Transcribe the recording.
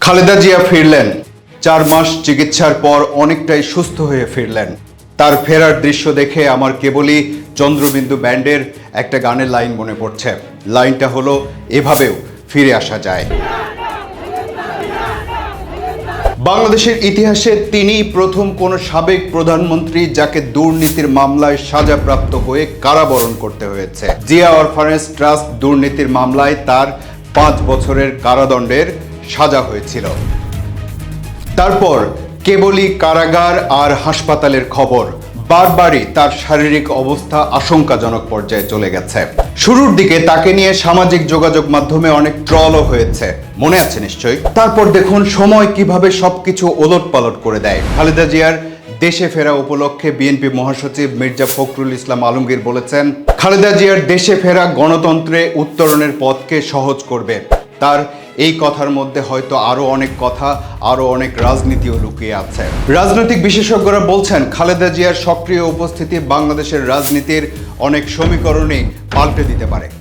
খালেদা জিয়া ফিরলেন। চার মাস চিকিৎসার পর অনেকটাই সুস্থ হয়ে ফিরলেন। তার ফেরার দৃশ্য দেখে আমার কেবলই চন্দ্রবিন্দু ব্যান্ডের একটা গানের লাইন মনে পড়ছে। লাইনটা হলো, এভাবেও ফিরে আসা যায়। বাংলাদেশের ইতিহাসে তিনি প্রথম কোন সাবেক প্রধানমন্ত্রী যাকে দুর্নীতির মামলায় সাজাপ্রাপ্ত হয়ে কারাবরণ করতে হয়েছে। জিয়া অরফারেন্স ট্রাস্ট দুর্নীতির মামলায় তার পাঁচ বছরের কারাদণ্ডের সাজা হয়েছিল। তারপর কেবলই কারাগার আর হাসপাতালের খবর। বারবারই তার শারীরিক অবস্থা আশঙ্কাজনক পর্যায়ে চলে গেছে। শুরুর দিকে তাকে নিয়ে সামাজিক যোগাযোগ মাধ্যমে অনেক ট্রলও হয়েছে। মনে আছে নিশ্চয়ই? তারপর দেখুন সময় কীভাবে সবকিছু ওলট পালট করে দেয়। খালেদা জিয়ার দেশে ফেরা উপলক্ষে বিএনপি মহাসচিব মির্জা ফখরুল ইসলাম আলমগীর বলেছেন, খালেদা জিয়ার দেশে ফেরা গণতন্ত্রে উত্তরণের পথকে সহজ করবে। তার এই কথার মধ্যে হয়তো আরও অনেক কথা, আরও অনেক রাজনীতিও লুকিয়ে আছে। রাজনৈতিক বিশেষজ্ঞরা বলছেন, খালেদা জিয়ার সক্রিয় উপস্থিতি বাংলাদেশের রাজনীতির অনেক সমীকরণে পাল্টে দিতে পারে।